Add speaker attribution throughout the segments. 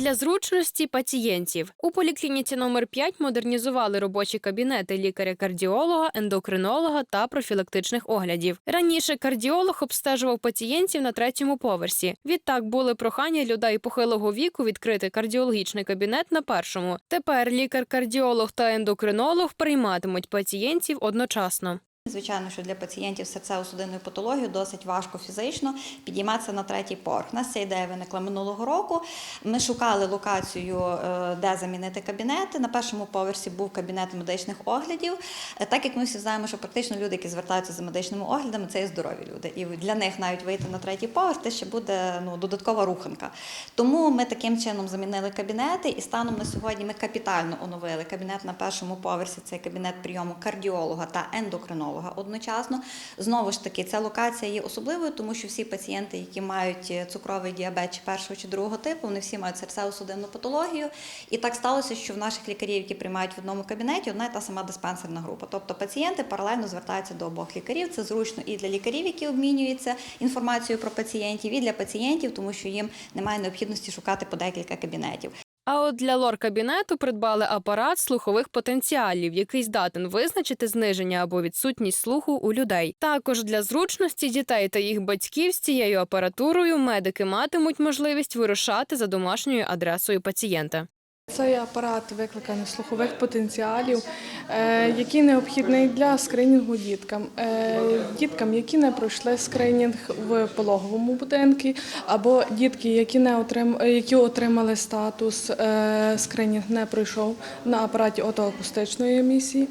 Speaker 1: Для зручності пацієнтів у поліклініці номер 5 модернізували робочі кабінети лікаря-кардіолога, ендокринолога та профілактичних оглядів. Раніше кардіолог обстежував пацієнтів на третьому поверсі. Відтак були прохання людей похилого віку відкрити кардіологічний кабінет на першому. Тепер лікар-кардіолог та ендокринолог прийматимуть пацієнтів одночасно.
Speaker 2: Звичайно, що для пацієнтів з серцево-судинною патологією досить важко фізично підійматися на третій поверх. У нас ця ідея виникла минулого року. Ми шукали локацію, е, де замінити кабінети. На першому поверсі був кабінет медичних оглядів. Е, Так як ми всі знаємо, що практично люди, які звертаються за медичними оглядами, це є здорові люди. І для них навіть вийти на третій поверх це ще буде ну, додаткова руханка. Тому ми таким чином замінили кабінети, і станом на сьогодні ми капітально оновили кабінет на першому поверсі. Це кабінет прийому кардіолога та ендокринолога одночасно. Знову ж таки, ця локація є особливою, тому що всі пацієнти, які мають е, цукровий діабет чи першого чи другого типу, вони всі мають серцево-судинну патологію. І так сталося, що в наших лікарів, які приймають в одному кабінеті, одна і та сама диспансерна група. Тобто пацієнти паралельно звертаються до обох лікарів. Це зручно і для лікарів, які обмінюються інформацією про пацієнтів, і для пацієнтів, тому що їм немає необхідності шукати по декілька кабінетів.
Speaker 1: А от для лор-кабінету придбали апарат слухових потенціалів, який здатен визначити зниження або відсутність слуху у людей. Також для зручності дітей та їх батьків з цією апаратурою медики матимуть можливість вирушати за домашньою адресою пацієнта.
Speaker 3: Цей апарат викликаний слухових потенціалів, е, який необхідний для скринінгу діткам. Е, Діткам, які не пройшли скринінг в пологовому будинку, або дітки, які не отрим... які отримали статус е, скринінг, не пройшов на апараті отоакустичної емісії.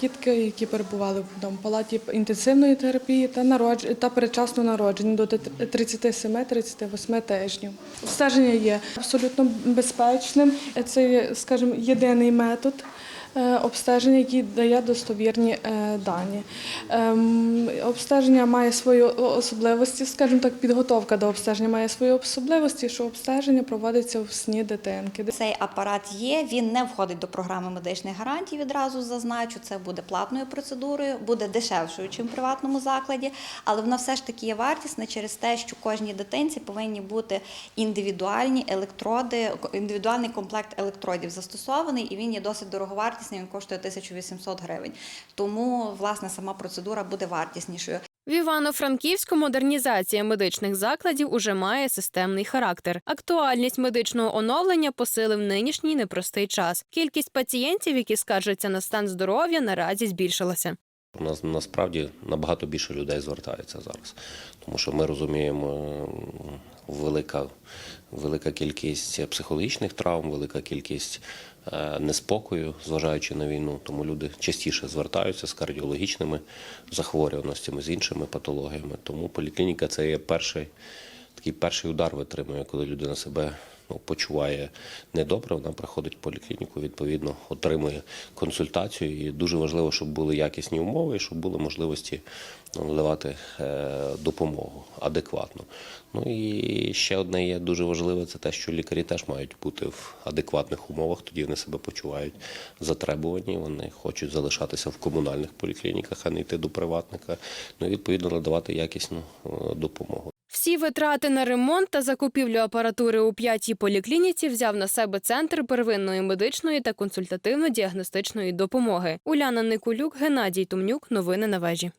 Speaker 3: Дітки, які перебували в палаті інтенсивної терапії та народж... та передчасно народжені до 37-38 тижнів. Обстеження є абсолютно безпечним. Це, скажімо, єдиний метод обстеження, який дає достовірні е, дані. Ем, Обстеження має свої особливості, скажімо так, підготовка до обстеження має свої особливості, що обстеження проводиться в сні дитинки.
Speaker 2: Цей апарат є, він не входить до програми медичних гарантій. Відразу зазначу, це буде платною процедурою, буде дешевшою, ніж в приватному закладі, але вона все ж таки є вартісна через те, що кожній дитинці повинні бути індивідуальні електроди, індивідуальний комплект електродів застосований, і він є досить дороговартісний. Він коштує 1800 гривень. Тому власне сама процедура буде вартіснішою.
Speaker 1: В Івано-Франківську модернізація медичних закладів уже має системний характер. Актуальність медичного оновлення посилив нинішній непростий час. Кількість пацієнтів, які скаржаться на стан здоров'я, наразі збільшилася.
Speaker 4: У нас насправді набагато більше людей звертається зараз, тому що ми розуміємо велика, велика кількість психологічних травм, велика кількість е, неспокою, зважаючи на війну. Тому люди частіше звертаються з кардіологічними захворюваностями, з іншими патологіями. Тому поліклініка це є перший такий перший удар витримує, коли людина себе ну, почуває недобре, вона приходить в поліклініку, відповідно, отримує консультацію. І дуже важливо, щоб були якісні умови і щоб були можливості ну, надавати е, допомогу адекватно. Ну і ще одне є дуже важливе, це те, що лікарі теж мають бути в адекватних умовах, тоді вони себе почувають затребувані, вони хочуть залишатися в комунальних поліклініках, а не йти до приватника. Ну і відповідно надавати якісну е, допомогу.
Speaker 1: Всі витрати на ремонт та закупівлю апаратури у п'ятій поліклініці взяв на себе центр первинної медичної та консультативно-діагностичної допомоги. Уляна Никулюк, Геннадій Тумнюк. Новини на вежі.